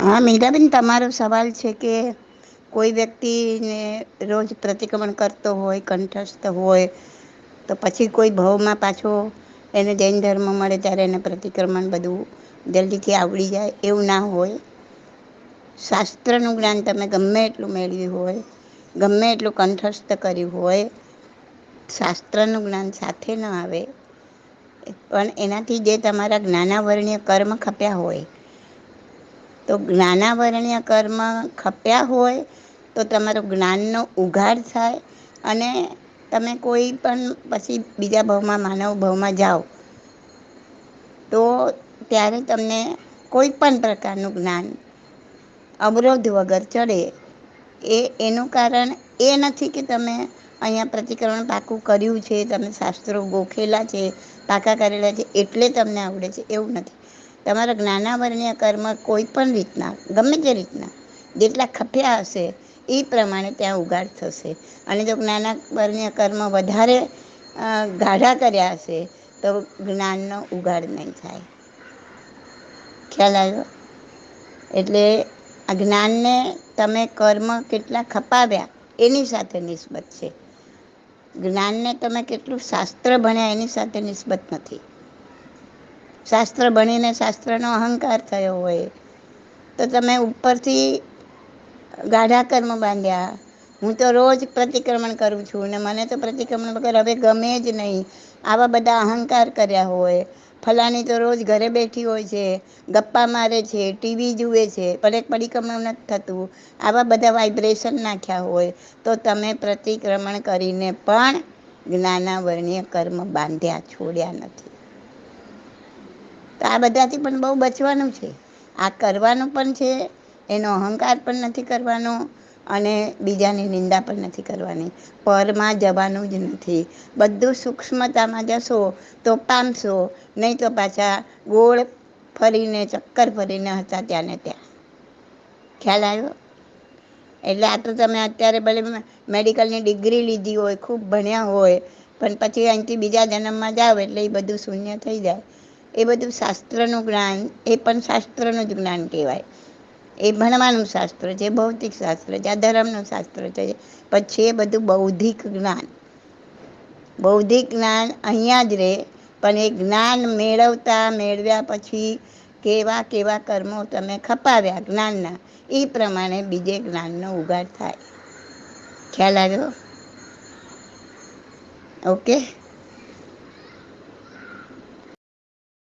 હા, મીરાબેન, તમારો સવાલ છે કે કોઈ વ્યક્તિને રોજ પ્રતિક્રમણ કરતો હોય, કંઠસ્થ હોય, તો પછી કોઈ ભાવમાં પાછો એને જૈન ધર્મ મળે ત્યારે એને પ્રતિક્રમણ બધું જલ્દીથી આવડી જાય એવું ના હોય. શાસ્ત્રનું જ્ઞાન તમે ગમે એટલું મેળવ્યું હોય, ગમે એટલું કંઠસ્થ કર્યું હોય, શાસ્ત્રનું જ્ઞાન સાથે ન આવે. પણ એનાથી જે તમારા જ્ઞાનાવરણીય કર્મ ખપ્યા હોય તો જ્ઞાનાવરણીય કર્મ ખપ્યા હોય તો તમારો જ્ઞાનનો ઉઘાડ થાય અને તમે કોઈ પણ પછી બીજા ભાવમાં, માનવ ભાવમાં જાઓ, તો ત્યારે તમને કોઈ પણ પ્રકારનું જ્ઞાન અવરોધ વગર ચડે. એ, એનું કારણ એ નથી કે તમે અહીંયા પ્રતિકરણ પાકું કર્યું છે, તમે શાસ્ત્રો ગોખેલા છે, પાકા કરેલા છે, એટલે તમને આવડે છે, એવું નથી. તમારા જ્ઞાનાવરણીય કર્મ કોઈ પણ રીતના, ગમે તે રીતના, જેટલા ખપ્યા હશે, એ પ્રમાણે ત્યાં ઉગાડ થશે. અને જો જ્ઞાનાવરણીય કર્મ વધારે ગાઢા કર્યા હશે, તો જ્ઞાનનો ઉગાડ નહીં થાય. ખ્યાલ આવ્યો? એટલે આ જ્ઞાનને તમે કર્મ કેટલા ખપાવ્યા, એની સાથે નિસ્બત છે. જ્ઞાનને તમે કેટલું શાસ્ત્ર ભણ્યા, એની સાથે નિસ્બત નથી. શાસ્ત્ર ભણીને શાસ્ત્રનો અહંકાર થયો હોય, તો તમે ઉપરથી ગાઢા કર્મ બાંધ્યા. હું તો રોજ પ્રતિક્રમણ કરું છું ને મને તો પ્રતિક્રમણ વગર હવે ગમે જ નહીં. આવા બધા અહંકાર કર્યા હોય. ફલાણી તો રોજ ઘરે બેઠી હોય છે, ગપ્પા મારે છે, ટીવી જુએ છે પણ એક પરિક્રમણ નથી થતું. આવા બધા વાઇબ્રેશન નાખ્યા હોય, તો તમે પ્રતિક્રમણ કરીને પણ જ્ઞાનાવરણીય કર્મ બાંધ્યા, છોડ્યા નથી. તો આ બધાથી પણ બહુ બચવાનું છે. આ કરવાનું પણ છે, એનો અહંકાર પણ નથી કરવાનો અને બીજાની નિંદા પણ નથી કરવાની. પરમાં જવાનું જ નથી. બધું સૂક્ષ્મતામાં જશો તો પામશો, નહીં તો પાછા ગોળ ફરીને, ચક્કર ફરીને હતા ત્યાં ને ત્યાં. ખ્યાલ આવ્યો? એટલે આ તો તમે અત્યારે ભલે મેડિકલની ડિગ્રી લીધી હોય, ખૂબ ભણ્યા હોય, પણ પછી અહીંથી બીજા જન્મમાં જાવ એટલે એ બધું શૂન્ય થઈ જાય. એ બધું શાસ્ત્રનું જ્ઞાન, એ પણ શાસ્ત્રનું જ જ્ઞાન કહેવાય. એ ભણવાનું શાસ્ત્ર છે, ભૌતિક શાસ્ત્ર છે, આ ધર્મનું શાસ્ત્ર છે. પછી એ બધું બૌદ્ધિક જ્ઞાન. બૌદ્ધિક જ્ઞાન અહીંયા જ રહે, પણ એ જ્ઞાન મેળવતા, મેળવ્યા પછી કેવા કેવા કર્મો તમે ખપાવ્યા જ્ઞાનના, એ પ્રમાણે બીજે જ્ઞાનનો ઉગાડ થાય. ખ્યાલ આવ્યો? ઓકે?